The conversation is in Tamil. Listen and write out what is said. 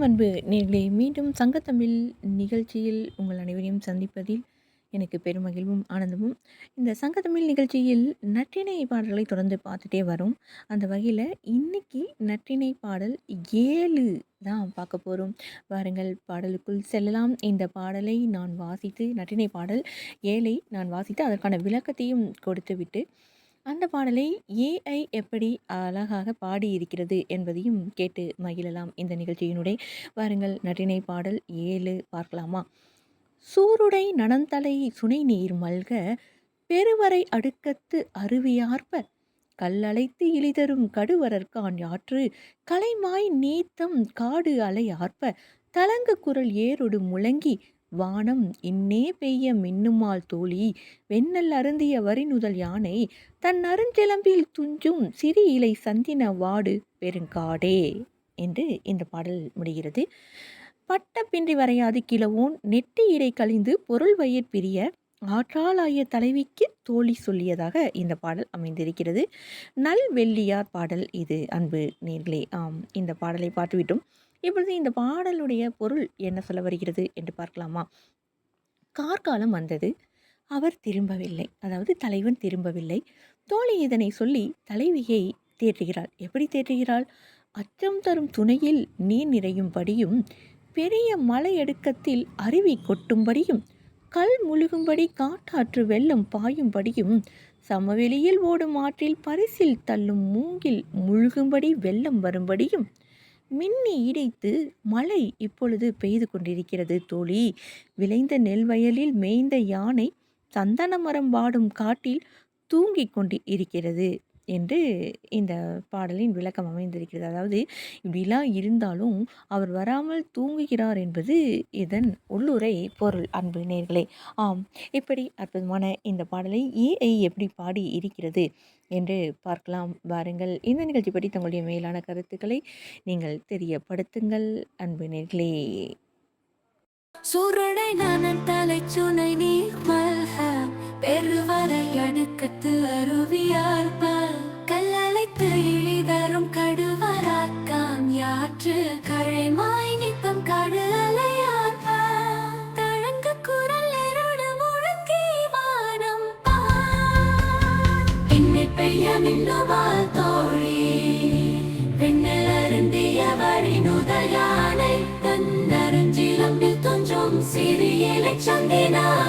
வணக்கம் அன்பு நேர்களே. மீண்டும் சங்கத்தமிழ் நிகழ்ச்சியில் உங்கள் அனைவரையும் சந்திப்பதில் எனக்கு பெருமகிழ்வும் ஆனந்தமும். இந்த சங்கத்தமிழ் நிகழ்ச்சியில் நற்றிணை பாடல்களை தொடர்ந்து பார்த்துட்டே வரும். அந்த வகையில் இன்னைக்கு நற்றிணை பாடல் ஏழு தான் பார்க்க போகிறோம் வாருங்கள் பாடலுக்குள் செல்லலாம். இந்த பாடலை நான் வாசித்து நற்றிணை பாடல் ஏழை நான் வாசித்து அதற்கான விளக்கத்தையும் கொடுத்துவிட்டு அந்த பாடலை ஏஐ எப்படி அழகாக பாடியிருக்கிறது என்பதையும் கேட்டு மகிழலாம் இந்த நிகழ்ச்சியினுடைய. வாருங்கள் நடினை பாடல் ஏழு பார்க்கலாமா? சூருடை நனந்தலை சுனை நீர் மல்க பெருவரை அடுக்கத்து அருவியார்ப்ப கல்லழைத்து இழிதரும் கடுவரற்கான் யாற்று கலைமாய் நீத்தம் காடு அலை ஆர்ப்ப தலங்கு குரல் ஏறொடு முழங்கி வானம் இன்னே பெய்ய மின்னுமால் தோழி வெண்ணல் அருந்திய வரிநுதல் யானை தன் அருஞ்சிலம்பில் துஞ்சும் சிறி இலை சந்தின வாடு பெருங்காடே என்று இந்த பாடல் முடிகிறது. பட்ட பின்றி வரையாது கிழவோன் நெட்டி இடை கழிந்து பொருள் வயிற் பிரிய ஆற்றாலாய தலைவிக்கு தோழி சொல்லியதாக இந்த பாடல் அமைந்திருக்கிறது. நல் வெள்ளியார் பாடல் இது. அன்பு நேர்களே ஆம் இந்த பாடலை பார்த்துவிட்டோம். இப்பொழுது இந்த பாடலுடைய பொருள் என்ன சொல்ல வருகிறது என்று பார்க்கலாமா? கார்காலம் வந்தது. அவர் திரும்பவில்லை. அதாவது தலைவன் திரும்பவில்லை. தோழி இதனை சொல்லி தலைவியை தேற்றுகிறாள். எப்படி தேற்றுகிறாள்? அச்சம் தரும் துணையில் நீர் நிறையும்படியும் பெரிய மலையடுக்கத்தில் அருவி கொட்டும்படியும் கல் முழுகும்படி காட்டாற்று வெள்ளம் பாயும்படியும் சமவெளியில் ஓடும் ஆற்றில் பரிசில் தள்ளும் மூங்கில் முழுகும்படி வெள்ளம் வரும்படியும் மின்னி இடைத்து மழை இப்பொழுது பெய்து கொண்டிருக்கிறது தோழி. விளைந்த நெல் வயலில் மேய்ந்த யானை சந்தன மரம் வாடும் காட்டில் தூங்கிக் கொண்டு இருக்கிறது என்று இந்த பாடலின் விளக்கம் அமைந்திருக்கிறது. அதாவது இப்படிலாம் இருந்தாலும் அவர் வராமல் தூங்குகிறார் என்பது இதன் உள்ளுரை பொருள். அன்பு நேர்களே ஆம் இப்படி அற்புதமான இந்த பாடலை ஏஐ எப்படி பாடி இருக்கிறது என்று பார்க்கலாம். வாருங்கள் இந்த நிகழ்ச்சி பற்றி தங்களுடைய மேலான கருத்துக்களை நீங்கள் தெரியப்படுத்துங்கள். அன்பு நேர்களே. சூரனை நானன் தலை சுனை நீ மல்க பெருவரை அடுக்கத்து அருவியார்ப பெய்யமில்லுமா தோழி பெண்ணில் அருந்தியவரின் உதயானை தன்னருஞ்சிலம்பில் தோன்றும் சிறியலை சந்தினார்.